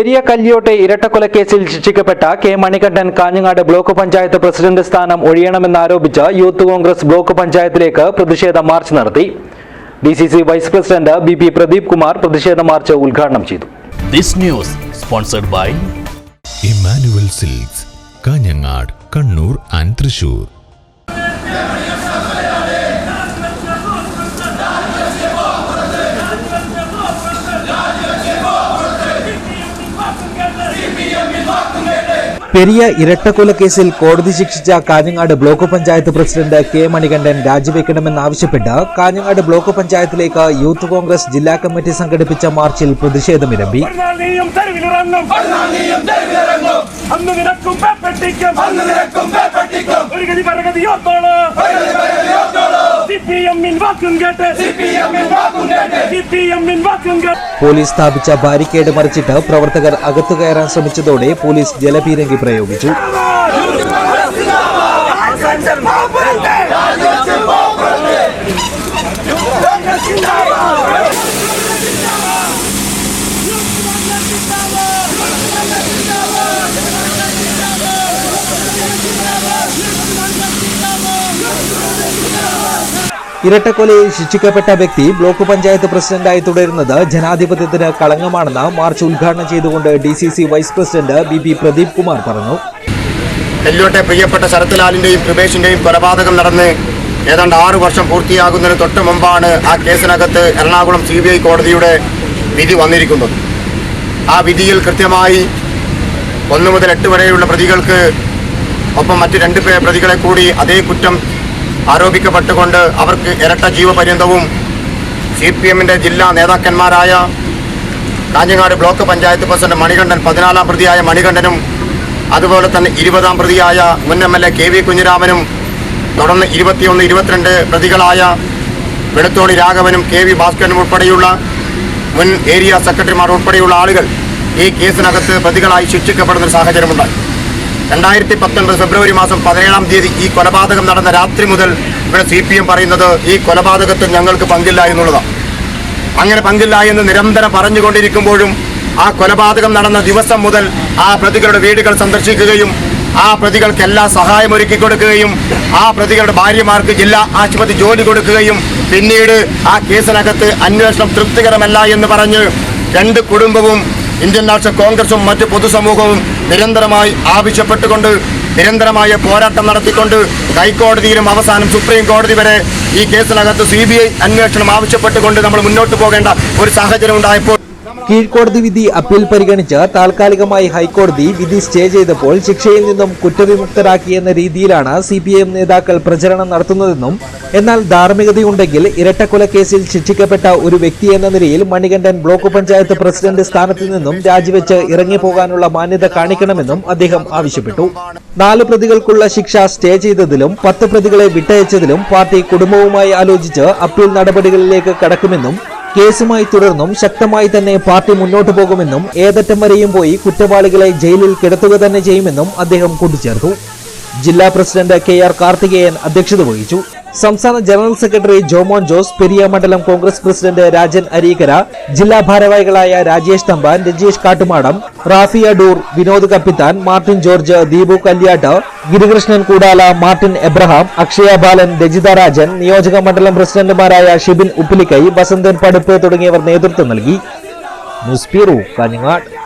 പെരിയ കല്ലിയോട്ടെ ഇരട്ടക്കൊലക്കേസിൽ ശിക്ഷിക്കപ്പെട്ട K Manikandan Kanhangad block panchayat president സ്ഥാനം ഒഴിയണമെന്നാരോപിച്ച് യൂത്ത് കോൺഗ്രസ് ബ്ലോക്ക് പഞ്ചായത്തിലേക്ക് പ്രതിഷേധ മാർച്ച് നടത്തി. D C C vice president B P Pradeep Kumar പ്രതിഷേധ മാർച്ച് ഉദ്ഘാടനം ചെയ്തു. This news sponsored by Emmanuel silks Kanhangad Kannur and Thrissur Periya ഇരട്ടക്കൊലക്കേസിൽ കോടതി ശിക്ഷിച്ച Kanhangad block panchayat president K Manikandan രാജിവെക്കണമെന്നാവശ്യപ്പെട്ട് Kanhangad block പഞ്ചായത്തിലേക്ക് youth Congress ജില്ലാ committee സംഘടിപ്പിച്ച മാർച്ചിൽ പ്രതിഷേധമിരമ്പി അന്ന് നിനക്കും ഒരു ഗതി പരഗതിയോത്തോൾ പോലീസ് സ്ഥാപിച്ച ബാരിക്കേഡ് മറിച്ചിട്ട് പ്രവർത്തകർ അകത്തു കയറാൻ ശ്രമിച്ചതോടെ പോലീസ് ജലപീരങ്കി പ്രയോഗിച്ചു ഇരട്ടക്കൊലയിൽ ശിക്ഷിക്കപ്പെട്ട വ്യക്തി ബ്ലോക്ക് പഞ്ചായത്ത് പ്രസിഡന്റായി തുടരുന്നത് ജനാധിപത്യത്തിന് കളങ്കമാണെന്ന് മാർച്ച് ഉദ്ഘാടനം ചെയ്തുകൊണ്ട് D C C vice president B P Pradeep Kumar പറഞ്ഞു. നെല്ലോട്ടെ പ്രിയപ്പെട്ട ശരത്ലാലിന്റെയും കൃപേഷിന്റെയും കൊലപാതകം നടന്ന് ഏതാണ്ട് ആറു വർഷം പൂർത്തിയാകുന്നതിന് തൊട്ട് മുമ്പാണ് ആ കേസിനകത്ത് എറണാകുളം സി ബി ഐ കോടതിയുടെ വിധി വന്നിരിക്കുന്നത്. ആ വിധിയിൽ കൃത്യമായി ഒന്ന് മുതൽ എട്ട് വരെയുള്ള പ്രതികൾക്ക് ഒപ്പം മറ്റ് രണ്ട് പ്രതികളെ കൂടി അതേ കുറ്റം ആരോപിക്കപ്പെട്ടുകൊണ്ട് അവർക്ക് ഇരട്ട ജീവപര്യന്തവും സി പി എമ്മിന്റെ ജില്ലാ നേതാക്കന്മാരായ കാഞ്ഞങ്ങാട് ബ്ലോക്ക് പഞ്ചായത്ത് പ്രസിഡന്റ് മണികണ്ഠൻ പതിനാലാം പ്രതിയായ മണികണ്ഠനും അതുപോലെ തന്നെ ഇരുപതാം പ്രതിയായ മുൻ M L A K V കുഞ്ഞിരാമനും തുടർന്ന് ഇരുപത്തിയൊന്ന് ഇരുപത്തിരണ്ട് പ്രതികളായ വെളുത്തോണി രാഘവനും കെ വി ഭാസ്കരനും ഉൾപ്പെടെയുള്ള മുൻ ഏരിയ സെക്രട്ടറിമാർ ഉൾപ്പെടെയുള്ള ആളുകൾ ഈ കേസിനകത്ത് പ്രതികളായി ശിക്ഷിക്കപ്പെടുന്ന സാഹചര്യമുണ്ടായി. രണ്ടായിരത്തി പത്തൊൻപത് ഫെബ്രുവരി മാസം പതിനേഴാം തീയതി ഈ കൊലപാതകം നടന്ന രാത്രി മുതൽ ഇവിടെ സി പി എം പറയുന്നത് ഈ കൊലപാതകത്തിൽ ഞങ്ങൾക്ക് പങ്കില്ല എന്നുള്ളതാണ്. അങ്ങനെ പങ്കില്ല എന്ന് നിരന്തരം പറഞ്ഞുകൊണ്ടിരിക്കുമ്പോഴും ആ കൊലപാതകം നടന്ന ദിവസം മുതൽ ആ പ്രതികളുടെ വീടുകൾ സന്ദർശിക്കുകയും ആ പ്രതികൾക്ക് എല്ലാ സഹായം ഒരുക്കി കൊടുക്കുകയും ആ പ്രതികളുടെ ഭാര്യമാർക്ക് ജില്ലാ ആശുപത്രി ജോലി കൊടുക്കുകയും പിന്നീട് ആ കേസിനകത്ത് അന്വേഷണം തൃപ്തികരമല്ല എന്ന് പറഞ്ഞ് രണ്ട് കുടുംബവും ഇന്ത്യൻ നാഷണൽ കോൺഗ്രസും മറ്റ് പൊതുസമൂഹവും നിരന്തരമായി ആവശ്യപ്പെട്ടുകൊണ്ട് നിരന്തരമായ പോരാട്ടം നടത്തിക്കൊണ്ട് ഹൈക്കോടതിയിലും അവസാനം സുപ്രീം കോടതി വരെ ഈ കേസിനകത്ത് സി ബി ഐ അന്വേഷണം ആവശ്യപ്പെട്ടുകൊണ്ട് നമ്മൾ മുന്നോട്ട് പോകേണ്ട ഒരു സാഹചര്യം ഉണ്ടായപ്പോൾ കീഴ്ക്കോടതി വിധി അപ്പീൽ പരിഗണിച്ച് താൽക്കാലികമായി ഹൈക്കോടതി വിധി സ്റ്റേ ചെയ്തപ്പോൾ ശിക്ഷയിൽ നിന്നും കുറ്റവിമുക്തരാക്കിയെന്ന രീതിയിലാണ് സി പി എം നേതാക്കൾ പ്രചരണം നടത്തുന്നതെന്നും എന്നാൽ ധാർമ്മികതയുണ്ടെങ്കിൽ ഇരട്ടക്കൊലക്കേസിൽ ശിക്ഷിക്കപ്പെട്ട ഒരു വ്യക്തി എന്ന നിലയിൽ മണികണ്ഠൻ ബ്ലോക്ക് പഞ്ചായത്ത് പ്രസിഡന്റ് സ്ഥാനത്തു നിന്നും രാജിവെച്ച് ഇറങ്ങിപ്പോകാനുള്ള മാന്യത കാണിക്കണമെന്നും അദ്ദേഹം ആവശ്യപ്പെട്ടു. നാല് പ്രതികൾക്കുള്ള ശിക്ഷ സ്റ്റേ ചെയ്തതിലും പത്ത് പ്രതികളെ വിട്ടയച്ചതിലും പാർട്ടി കുടുംബവുമായി ആലോചിച്ച് അപ്പീൽ നടപടികളിലേക്ക് കടക്കുമെന്നും കേസുമായി തുടർന്നും ശക്തമായി തന്നെ പാർട്ടി മുന്നോട്ടു പോകുമെന്നും ഏതറ്റം വരെയും പോയി കുറ്റവാളികളെ ജയിലിൽ കിടത്തുക തന്നെ ചെയ്യുമെന്നും അദ്ദേഹം കൂട്ടിച്ചേർത്തു. ജില്ലാ പ്രസിഡന്റ് കെ ആർ കാർത്തികേയൻ അധ്യക്ഷത വഹിച്ചു. സംസ്ഥാന ജനറൽ സെക്രട്ടറി ജോമോൻ ജോസ് പെരിയ മണ്ഡലം കോൺഗ്രസ് പ്രസിഡന്റ് രാജൻ അരീകര ജില്ലാ ഭാരവാഹികളായ Rajesh Thampan Rajeesh Kattumadam Rafiya ഡൂർ Vinod Kappithan Martin George Deepu Kalyatt Girikrishnan Koodala Martin Abraham Akshaya Balan Rajitha Rajan നിയോജക മണ്ഡലം പ്രസിഡന്റുമാരായ ഷിബിൻ ഉപ്പിലിക്കൈ വസന്തൻ പടുപ്പ് തുടങ്ങിയവർ നേതൃത്വം നൽകി. ന്യൂസ് കാഞ്ഞങ്ങാട്.